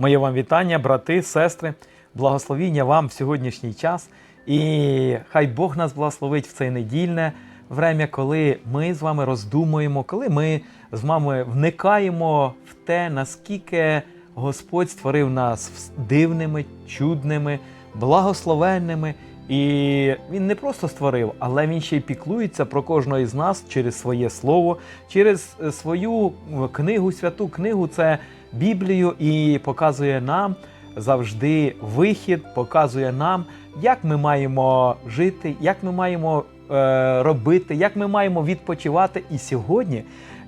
Моє вам вітання, брати, сестри, благословіння вам в сьогоднішній час. І хай Бог нас благословить в це недільне время, коли ми з вами роздумуємо, коли ми з вами вникаємо в те, наскільки Господь створив нас дивними, чудними, благословенними. І він не просто створив, але він ще й піклується про кожного із нас через своє слово, через е, свою книгу, святу книгу, це Біблію, і показує нам завжди вихід, показує нам, як ми маємо жити, як ми маємо е, робити, як ми маємо відпочивати. І сьогодні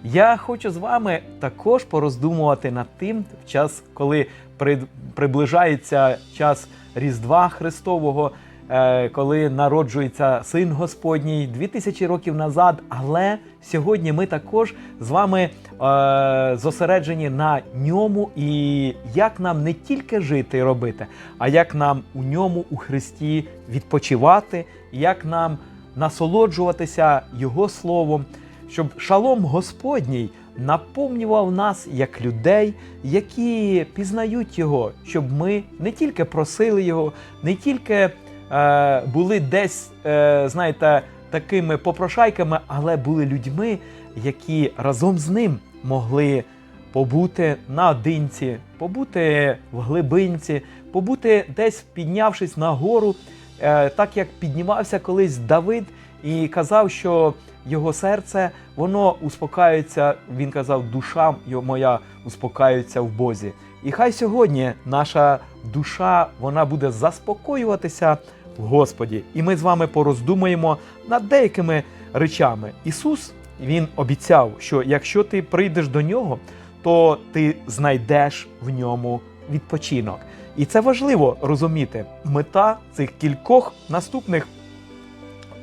я хочу з вами також пороздумувати над тим, в час, коли при- приближається час Різдва Христового е, коли народжується син Господній 2000 років назад. Але сьогодні ми також з вами е, зосереджені на ньому і як нам не тільки жити і робити, а як нам у ньому, у Христі відпочивати, як нам насолоджуватися Його словом, щоб шалом Господній наповнював нас як людей, які пізнають Його, щоб ми не тільки просили Його, не тільки е, були десь, е, знаєте, такими попрошайками, але були людьми, які разом з ним могли побути наодинці, побути в глибинці, побути десь піднявшись на гору, е, так як піднімався колись Давид і казав, що його серце воно успокаюється. Він казав, душа моя успокаюється в Бозі. І хай сьогодні наша душа вона буде заспокоюватися в Господі. І ми з вами пороздумаємо над деякими речами. Ісус Він обіцяв, що якщо ти прийдеш до нього, то ти знайдеш в ньому відпочинок. І це важливо розуміти. Мета цих кількох наступних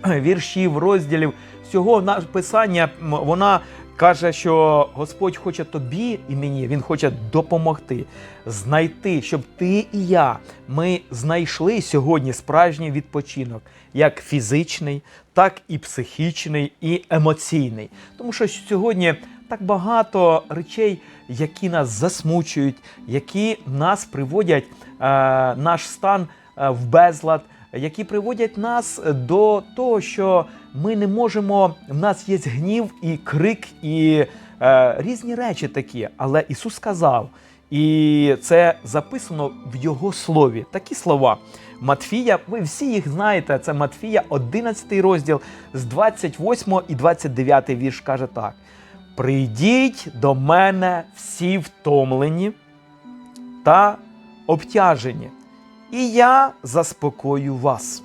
віршів, розділів всього написання, вона каже, що Господь хоче тобі і мені, Він хоче допомогти, знайти, щоб ти і я ми знайшли сьогодні справжній відпочинок, як фізичний, так і психічний, і емоційний. Тому що сьогодні так багато речей, які нас засмучують, які нас приводять е, наш стан е, в безлад, які приводять нас до того, що ми не можемо. В нас є гнів і крик, і е, різні речі такі. Але Ісус сказав, і це записано в Його слові. Такі слова. Матфія, ви всі їх знаєте. Це Матфія, 11 розділ з 28 і 29 вірш каже так: Прийдіть до мене всі втомлені та обтяжені, і я заспокою вас.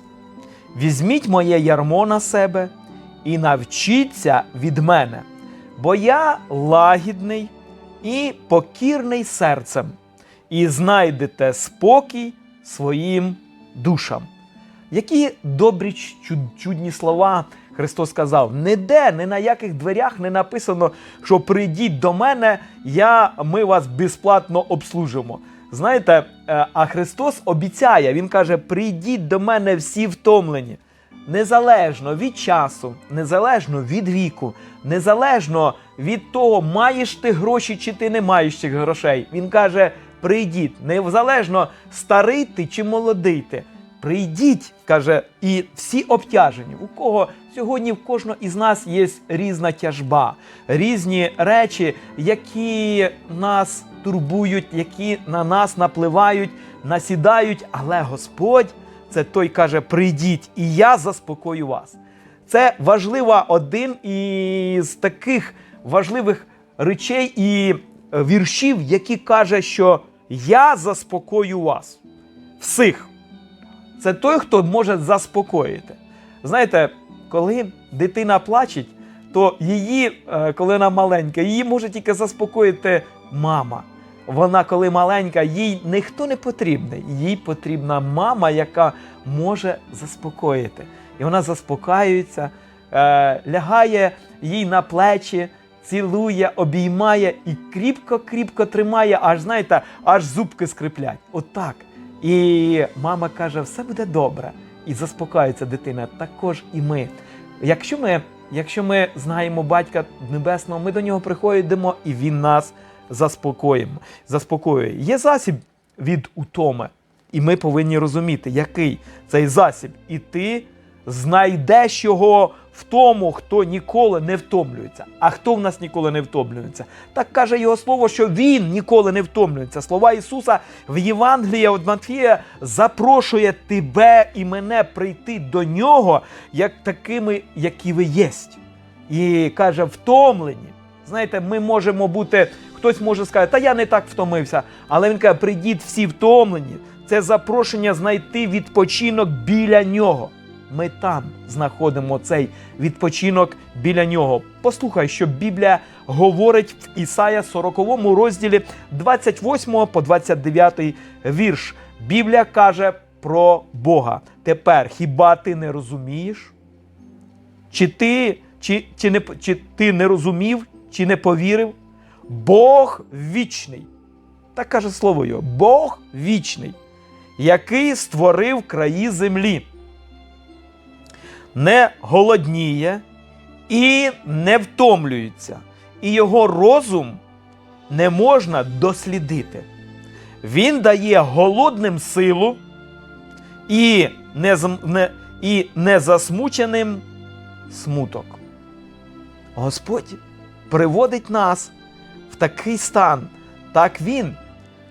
Візьміть моє ярмо на себе і навчіться від мене, бо я лагідний і покірний серцем, і знайдете спокій своїм душам. Які добрі чудні слова Христос сказав: ніде, ні на яких дверях не написано, що прийдіть до мене, я, ми вас безплатно обслужимо. Знаєте, е, а Христос обіцяє, Він каже: прийдіть до мене всі втомлені. Незалежно від часу, незалежно від віку, незалежно від того, маєш ти гроші чи ти не маєш цих грошей. Він каже: прийдіть, незалежно старий ти чи молодий ти. Прийдіть, каже, і всі обтяжені. У кого сьогодні в кожного із нас є різна тяжба, різні речі, які нас турбують, які на нас напливають, насідають. Але Господь це той каже: прийдіть, і я заспокою вас. Це важлива один із таких важливих речей і е, віршів, які каже, що я заспокою вас всіх. Це той, хто може заспокоїти. Знаєте, коли дитина плачеть, то її, е, коли вона маленька, її може тільки заспокоїти мама. Вона, коли маленька, їй ніхто не потрібний. Їй потрібна мама, яка може заспокоїти. І вона заспокаюється, е, лягає їй на плечі, цілує, обіймає і кріпко-кріпко тримає, аж знаєте, аж зубки скриплять. Отак. І мама каже, все буде добре. І заспокоюється дитина. Також і ми. Якщо ми, якщо ми знаємо батька небесного, ми до нього приходимо і він нас заспокоює. Є засіб від утоми. І ми повинні розуміти, який цей засіб. І ти знайдеш його в тому, хто ніколи не втомлюється. А хто в нас ніколи не втомлюється? Так каже його слово, що він ніколи не втомлюється. Слова Ісуса в Євангелії від Матфія запрошує тебе і мене прийти до нього, як такими, які ви єсть. І каже, втомлені. Знаєте, ми можемо бути, хтось може сказати, та я не так втомився. Але він каже, прийдіть всі втомлені. Це запрошення знайти відпочинок біля нього. Ми там знаходимо цей відпочинок біля нього. Послухай, що Біблія говорить в Ісая 40 розділі 28 по 29 вірш. Біблія каже про Бога. Тепер хіба ти не розумієш? Чи ти, чи, чи, не, чи ти не розумів, чи не повірив? Бог вічний. Так каже слово його. Бог вічний, який створив краї землі не голодніє і не втомлюється, і його розум не можна дослідити. Він дає голодним силу і не, не, і незасмученим смуток. Господь приводить нас в такий стан, так Він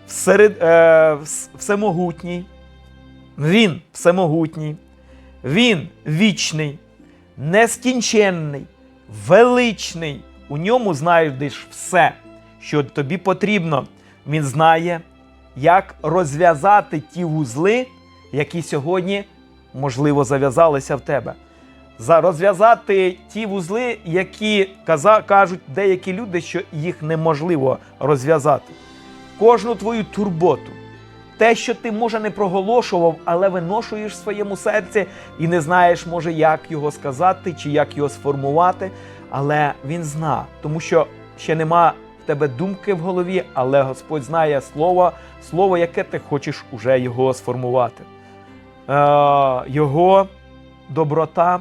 всеред, е, всемогутній, Він всемогутній. Він вічний, нескінченний, величний. У ньому знайдеш все, що тобі потрібно. Він знає, як розв'язати ті вузли, які сьогодні, можливо, зав'язалися в тебе. За розв'язати ті вузли, які кажуть деякі люди, що їх неможливо розв'язати. Кожну твою турботу, те, що ти, може, не проголошував, але виношуєш в своєму серці і не знаєш, може, як його сказати чи як його сформувати. Але він зна, тому що ще нема в тебе думки в голові, але Господь знає слово, слово, яке ти хочеш уже його сформувати. Е, Його доброта,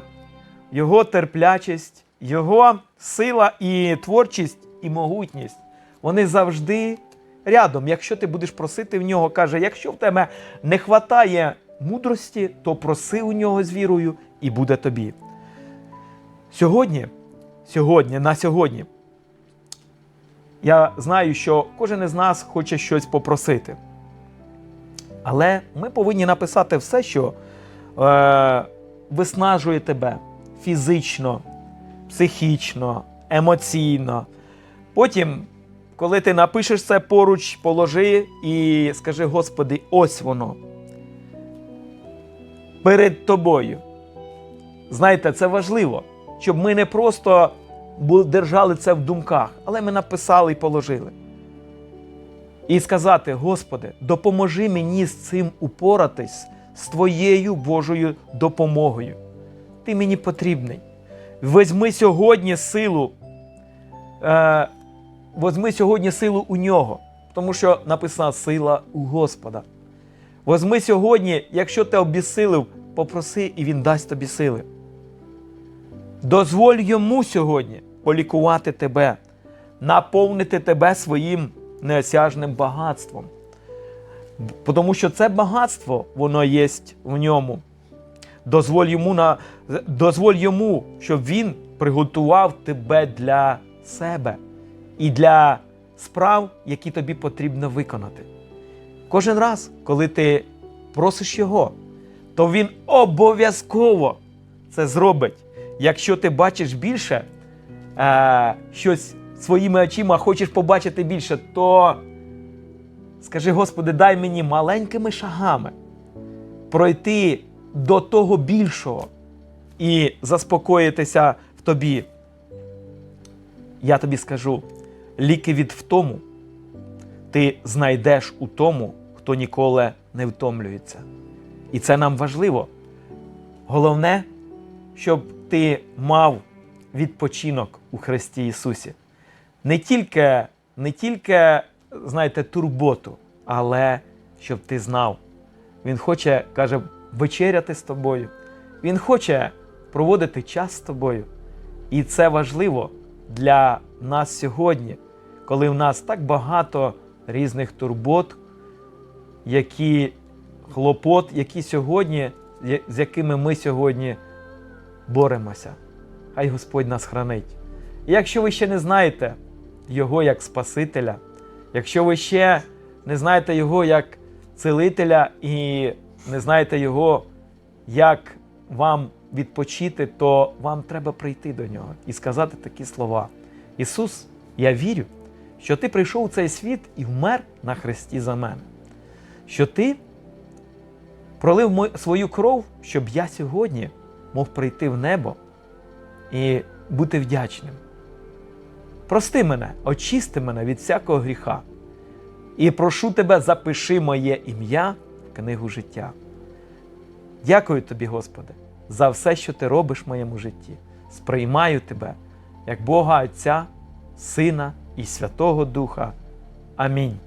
його терплячість, його сила і творчість і могутність. Вони завжди рядом, якщо ти будеш просити в нього, каже, якщо в тебе не вистачає мудрості, то проси у нього з вірою і буде тобі. Сьогодні, сьогодні, на сьогодні, я знаю, що кожен із нас хоче щось попросити. Але ми повинні написати все, що е, виснажує тебе фізично, психічно, емоційно. Потім коли ти напишеш це поруч, положи і скажи, Господи, ось воно. Перед тобою. Знаєте, це важливо, щоб ми не просто держали це в думках, але ми написали і положили. І сказати, Господи, допоможи мені з цим упоратись з Твоєю Божою допомогою. Ти мені потрібний. Візьми сьогодні силу. Е, Возьми сьогодні силу у нього, тому що написана сила у Господа. Возьми сьогодні, якщо ти обісилив, попроси, і Він дасть тобі сили. Дозволь йому сьогодні полікувати тебе, наповнити тебе своїм неосяжним багатством. Тому що це багатство, воно є в ньому. Дозволь йому, на, дозволь йому, щоб він приготував тебе для себе і для справ, які тобі потрібно виконати. Кожен раз, коли ти просиш його, то він обов'язково це зробить. Якщо ти бачиш більше е, щось своїми очима, хочеш побачити більше, то скажи, Господи, дай мені маленькими шагами пройти до того більшого і заспокоїтися в тобі. Я тобі скажу, ліки від втому ти знайдеш у тому, хто ніколи не втомлюється. І це нам важливо. Головне, щоб ти мав відпочинок у Христі Ісусі. Не тільки, не тільки, знаєте, турботу, але щоб ти знав. Він хоче, каже, вечеряти з тобою. Він хоче проводити час з тобою. І це важливо для нас сьогодні коли в нас так багато різних турбот, які хлопот, які сьогодні, з якими ми сьогодні боремося. Хай Господь нас хранить. І якщо ви ще не знаєте Його як Спасителя, якщо ви ще не знаєте Його як целителя і не знаєте Його, як вам відпочити, то вам треба прийти до нього і сказати такі слова. Ісус, я вірю, що Ти прийшов у цей світ і вмер на хресті за мене. Що Ти пролив свою кров, щоб я сьогодні мог прийти в небо і бути вдячним. Прости мене, очисти мене від всякого гріха. І прошу тебе, запиши моє ім'я книгу життя. Дякую тобі, Господи, за все, що ти робиш в моєму житті. Сприймаю тебе як Бога Отця, Сина і Святого Духа. Амінь.